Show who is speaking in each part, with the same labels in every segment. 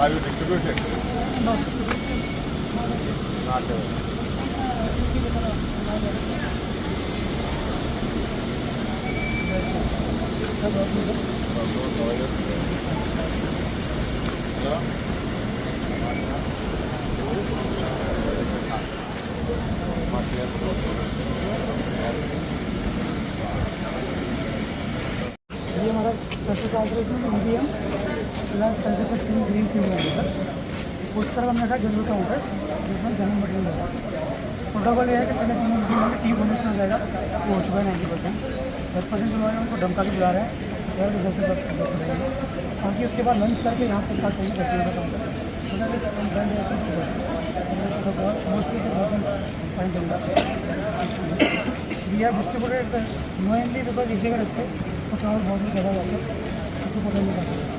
Speaker 1: I
Speaker 2: will distribute it.
Speaker 1: ये हमारा special corporation में medium plus sulphur screen green field है सर उस तरफ़ हमने कहा जनरल काउंटर जिसमें जनरल मटेरियल होगा। प्रोटोकॉल ये है कि पहले तीन दिन में टी फॉर्मेशन हो जाएगा, वो हो चुका है नाइन्टी परसेंट दस परसेंट उन्होंने उनको डमका के बुला रहे हैं तो उधर से बाकी उसके बाद लंच करके यहाँ पर स्टार्ट करेंगे दस बजे मोस्टली का रखते कुछ और बहुत ही ज़्यादा उसको पता नहीं करते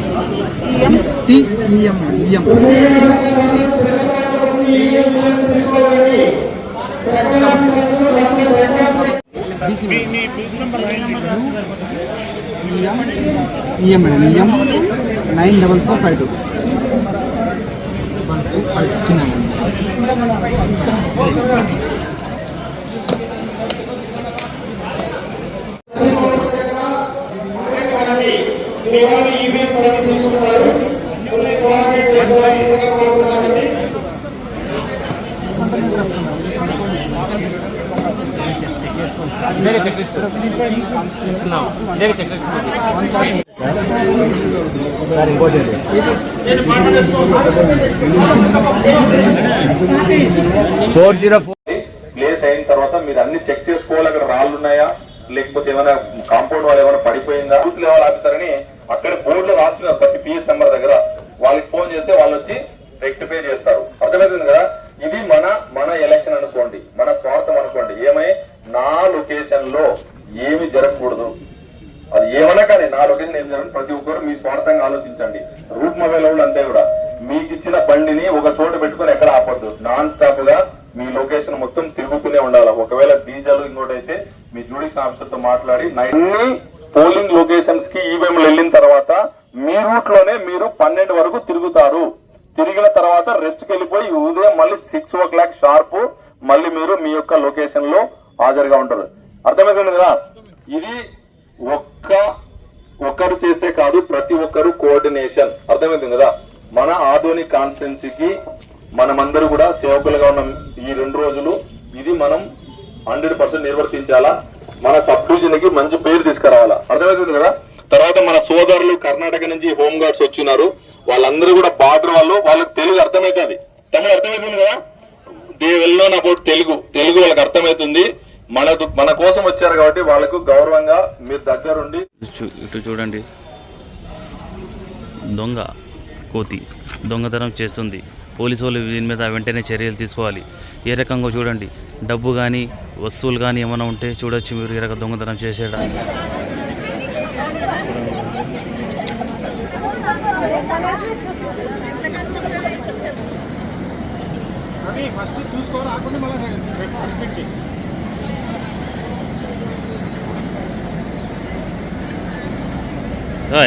Speaker 1: T E M E M E M madam E M nine double four five two చిన్న
Speaker 3: ఈవీఎం తీసుకున్నారు
Speaker 2: ఫోర్ జీరో ఫోర్.
Speaker 4: ప్లేస్ అయిన తర్వాత మీరు అన్ని చెక్ చేసుకోవాలి. అక్కడ రాళ్ళు ఉన్నాయా? లేకపోతే ఏమైనా కాంపౌండ్ వాళ్ళు ఏమైనా పడిపోయిందా? బూత్ లెవెల్ ఆఫీసర్ అని అక్కడ బోర్డులో రాస్తున్నారు. ప్రతి పిఎస్ నెంబర్ దగ్గర. వాళ్ళకి ఫోన్ చేస్తే వాళ్ళు వచ్చి రెక్టిఫై చేస్తారు అర్థమవుతుంది కదా ఇది మన మన ఎలక్షన్ అనుకోండి మన స్వార్థం అనుకోండి ఏమై నా లొకేషన్లో ఏమి జరగకూడదు అది ఏమన్నా కానీ ఆలోచించాలని ప్రతి ఒక్కరు మీ స్వార్థంగా ఆలోచించండి. రూట్ మొబైల్ వాళ్ళు అంతే కూడా. మీకు ఇచ్చిన బండిని ఒక చోట పెట్టుకొని ఎక్కడ ఆపొద్దు. నాన్ స్టాప్గా మీ లొకేషన్ మొత్తం తిరుగుతూనే ఉండాలి. ఒకవేళ డీజల్ ఇంకోటైతే మీ జ్యుడిషియల్ ఆఫీసర్తో మాట్లాడి అన్ని పోలింగ్ లొకేషన్స్కి ఈవీఎంలు వెళ్ళిన తర్వాత మీ రూట్లోనే మీరు పన్నెండు వరకు తిరుగుతారు. తిరిగిన తర్వాత రెస్ట్ వెళ్ళిపోయి ఉదయం మళ్ళీ సిక్స్ ఓ క్లాక్ షార్ప్ మళ్ళీ మీరు మీ యొక్క లొకేషన్లో హాజరుగా ఉంటారు. అర్థమవుతుంది కదా ఇది ఒక్క ఒక్కరు చేస్తే కాదు ప్రతి ఒక్కరు కోఆర్డినేషన్ అర్థమైంది కదా? మన ఆధునిక కాన్స్టెన్సీకి మనమందరూ కూడా సేవకులుగా ఉన్న ఈ రెండు రోజులు. ఇది మనం హండ్రెడ్ పర్సెంట్ నిర్వర్తించాలా? మన సబ్ డివిజన్కి మంచి పేరు తీసుకురావాలా? అర్థమవుతుంది కదా? తర్వాత మన సోదరులు కర్ణాటక నుంచి హోమ్ గార్డ్స్ వచ్చినారు. వాళ్ళందరూ కూడా బార్డర్ వాళ్ళు వాళ్ళకి తెలుగు అర్థమవుతుంది. తమిళ అర్థమవుతుంది కదా? They well known about Telugu. Telugu వాళ్ళకి అర్థమవుతుంది. మన మన కోసం వచ్చారు కాబట్టి వాళ్ళకు గౌరవంగా మీరు దగ్గరుండి.
Speaker 5: చూ- ఇటు చూడండి. దొంగ కోతి దొంగతనం చేస్తుంది. పోలీసు వాళ్ళు దీని మీద వెంటనే చర్యలు తీసుకోవాలి. ఏ రకంగా చూడండి. డబ్బు కానీ వస్తువులు కానీ ఏమైనా ఉంటే చూడొచ్చు మీరు ఏ రకం దొంగతనం చేసేయడానికి
Speaker 1: అవి ఫస్ట్ చూసుకో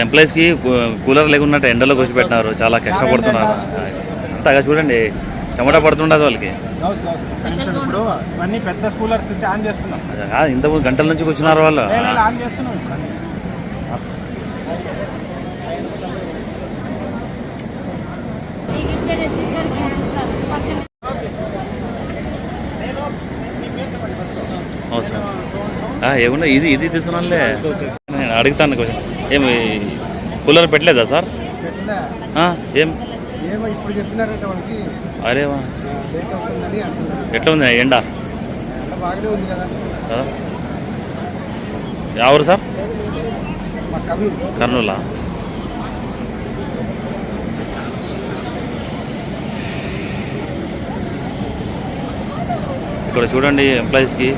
Speaker 5: ఎంప్లాయీస్కి కూలర్ లేకున్నట్టు ఎండలో కూర్చి పెట్టినారు చాలా కష్టపడుతున్నారు. అంతగా చూడండి చెమట పడుతుండదు వాళ్ళకి. ఇంతకుముందు గంటల నుంచి కూర్చున్నారు వాళ్ళు. అవసరం. ఆ, ఏమన్నా ఇది ఇది తీసుకున్నానులే. నేను అడుగుతాను కొంచెం. ఏమి కూలర్ పెట్టలేదా సార్? ఏం? అరేవా ఎట్లా ఉంది ఎండ? ఎవరు సార్?
Speaker 1: కర్నూలా.
Speaker 5: ఇక్కడ చూడండి ఎంప్లాయీస్కి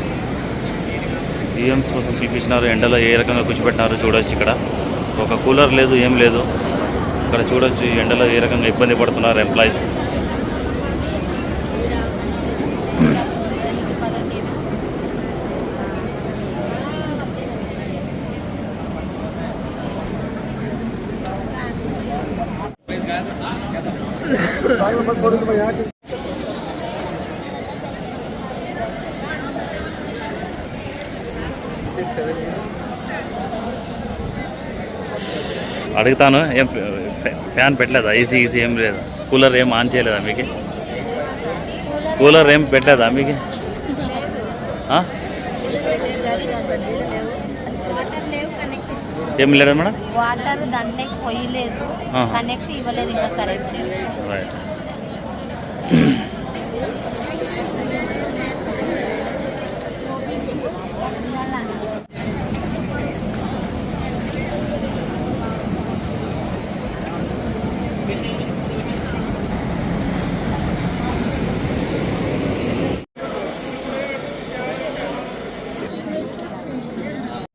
Speaker 5: ఈఎమ్స్ కోసం పిలిపించినారు ఎండలో ఏ రకంగా కూర్చోబెట్టినారు చూడొచ్చు ఇక్కడ. ఒక కూలర్ లేదు ఏం లేదు. ఇక్కడ చూడొచ్చు ఎండలో ఏ రకంగా ఇబ్బంది పడుతున్నారు ఎంప్లాయీస్. అడుగుతాను. ఏం ఫ్యా- ఫ్యాన్ పెట్టలేదా? ఏసీ గీసీ ఏం లేదా. కూలర్ ఏం ఆన్ చేయలేదా మీకు? కూలర్ ఏం పెట్టలేదా మీకు? ఏం లేదా మేడం?
Speaker 6: వాటర్. కనెక్ట్ ఇవ్వలేదు ఇంకా కరెక్ట్.
Speaker 5: రైట్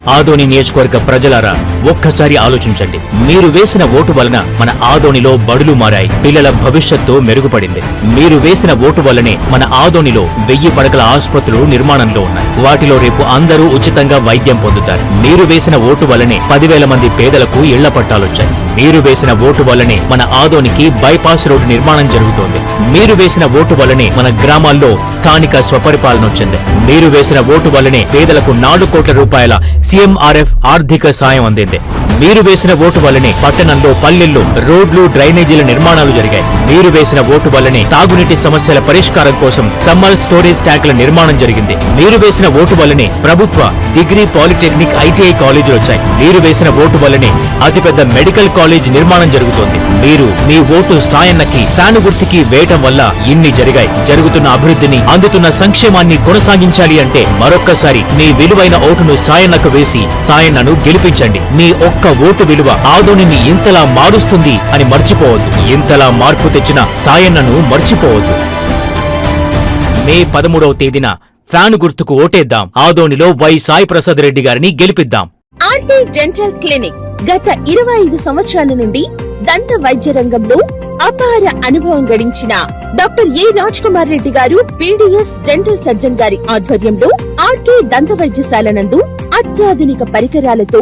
Speaker 7: ఆదోని నియోజకవర్గ ప్రజలారా ఒక్కసారి ఆలోచించండి. మీరు వేసిన ఓటు వలన మన ఆదోనిలో బడులు మారాయి పిల్లల భవిష్యత్తు మెరుగుపడింది. మీరు వేసిన ఓటు వల్లనే మన ఆదోనిలో వెయ్యి పడకల ఆసుపత్రులు నిర్మాణంలో ఉన్నాయి. వాటిలో రేపు అందరూ ఉచితంగా వైద్యం పొందుతారు. మీరు వేసిన ఓటు వల్లనే పదివేల మంది పేదలకు ఇళ్ళ పట్టాలొచ్చాయి. మీరు వేసిన ఓటు వల్లనే మన ఆదోనికి బైపాస్ రోడ్డు నిర్మాణం జరుగుతోంది. మీరు వేసిన ఓటు వల్లనే మన గ్రామాల్లో స్థానిక స్వపరిపాలన వచ్చింది. మీరు వేసిన ఓటు వల్లనే పేదలకు నాలుగు కోట్ల రూపాయల సీఎంఆర్ఎఫ్ ఆర్థిక సాయం అందింది. మీరు వేసిన ఓటు వల్లనే పట్టణంలో పల్లెల్లో రోడ్లు డ్రైనేజీల నిర్మాణాలు జరిగాయి. మీరు వేసిన ఓటు వల్లనే తాగునీటి సమస్యల పరిష్కారం కోసం సమ్మర్ స్టోరేజ్ ట్యాంకుల నిర్మాణం జరిగింది. మీరు వేసిన ఓటు వల్లనే ప్రభుత్వ డిగ్రీ పాలిటెక్నిక్ ఐటీఐ కాలేజీలు వచ్చాయి. మీరు వేసిన ఓటు వల్లనే అతిపెద్ద మెడికల్ కాలేజ్ నిర్మాణం జరుగుతోంది. మీరు మీ ఓటు సాయన్నకి ఫ్యాను గుర్తుకి వేయటం వల్ల ఇన్ని జరిగాయి. జరుగుతున్న అభివృద్ధిని అందుతున్న సంక్షేమాన్ని కొనసాగించాలి అంటే మరొక్కసారి మీ విలువైన ఓటును సాయన్నకు వేసి సాయన్నను గెలిపించండి. మీ ఒక్క ఓటు విలువ ఆదోనిని ఇంతలా మారుస్తుంది అని మర్చిపోవద్దు. ఇంతలా మార్పు తెచ్చిన సాయన్నను మర్చిపోవద్దు. మే పదమూడవ తేదీన ఫ్యాన్ గుర్తుకు ఓటేద్దాం. ఆదోనిలో వై సాయి ప్రసాద్ రెడ్డి గారిని గెలిపిద్దాం.
Speaker 8: ఆర్టీ డెంటల్ క్లినిక్ గత ఇరవై ఐదు సంవత్సరాల నుండి దంత వైద్య రంగంలో అపార అనుభవం గడించిన doctor A Raj Kumar Reddy garu BDS dental surgeon గారి ఆధ్వర్యంలో ఆర్కే దంత వైద్యశాల నందు అత్యాధునిక పరికరాలతో